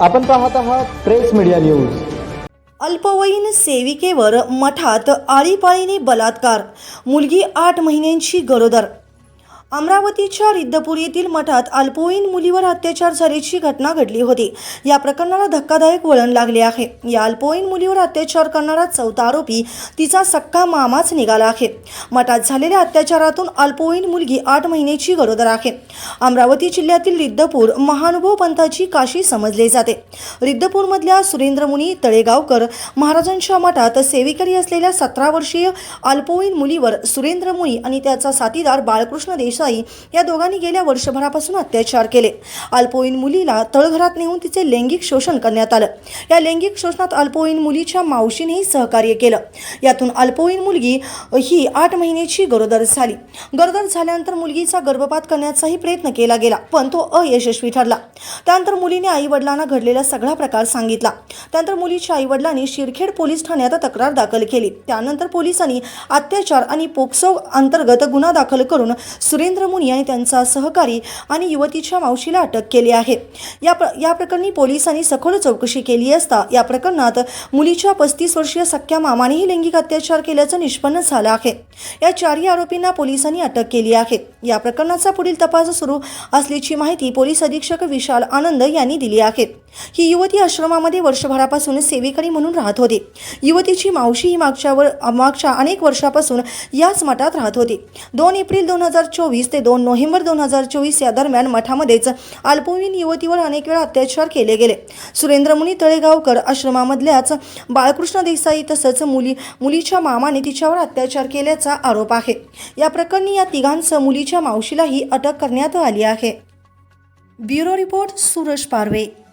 आपण पाहत आहात प्रेस मीडिया न्यूज. अल्पवयीन सेविकेवर मठात आळीपाळीने बलात्कार. मुलगी आठ महिन्यांची गरोदर. अमरावतीच्या रिद्धपूर येथील मठात अल्पवयीन मुलीवर अत्याचार झाल्याची घटना घडली होती. या प्रकरणाला धक्कादायक वळण लागले आहे. या अल्पवयीन मुलीवर अत्याचार करणारा चौथा आरोपी तिचा सक्का मामाच निघाला आहे. मठात झालेल्या अत्याचारातून अल्पवयीन मुलगी आठ महिन्याची गरोदर आहे. अमरावती जिल्ह्यातील रिद्धपूर महानुभव पंथाची काशी समजले जाते. रिद्धपूरमधल्या सुरेंद्रमुनी तळेगावकर महाराजांच्या मठात सेवेकरी असलेल्या सतरा वर्षीय अल्पवयीन मुलीवर सुरेंद्र मुनी आणि त्याचा साथीदार बाळकृष्ण देश देसाई या दोघांनी गेल्या वर्षभरापासून अत्याचार केले. अल्पवयीन मुलीला तळघरात नेऊन तिचे लैंगिक शोषण करण्यात आलं. या लैंगिक शोषणात अल्पवयीन मुलीच्या मावशीनेही सहकार्य केलं. यातून अल्पवयीन मुलगी ही आठ महिन्याची गरोदर झाली. गरोदर झाल्यानंतर मुलगीचा गर्भपात करण्याचाही प्रयत्न केला गेला पण तो अयशस्वी ठरला. त्यानंतर मुलीने आई वडिलांना घडलेला सगळा प्रकार सांगितला. त्यानंतर मुलीच्या आई वडिलांनी शिरखेड पोलीस ठाण्यात तक्रार दाखल केली. त्यानंतर पोलिसांनी अत्याचार आणि पोक्सो अंतर्गत गुन्हा दाखल करून नरेंद्र मुनी आणि त्यांचा सहकारी आणि युवतीच्या मावशीला अटक केली आहे. या प्र या प्रकरणी पोलिसांनी सखोल चौकशी केली असता या प्रकरणात मुलीच्या पस्तीस वर्षीय सख्या मामानेही लैंगिक अत्याचार केल्याचं निष्पन्न झालं आहे. या चारही आरोपींना पोलिसांनी अटक केली आहे. या प्रकरणाचा पुढील तपास सुरू असल्याची माहिती पोलीस अधीक्षक विशाल आनंद यांनी दिली आहे. ही युवती आश्रमामध्ये वर्षभरापासून सेवेकरी म्हणून राहत होती. युवतीची मावशी ही मागच्या वर मागच्या अनेक वर्षापासून याच मठात राहत होती. दोन एप्रिल दोन हजार चोवीस ते दोन नोव्हेंबर दोन हजार चोवीस या दरम्यान मठामध्येच अल्पवयीन युवतीवर अनेक वेळा अत्याचार केले गेले. सुरेंद्रमुनी तळेगावकर आश्रमामधल्याच बाळकृष्ण देसाई तसंच मुली मुलीच्या मामाने तिच्यावर अत्याचार केल्याचा आरोप आहे. या प्रकरणी या तिघांसह मुलीच्या मावशीलाही अटक करण्यात आली आहे. Bureau report Suraj Parve.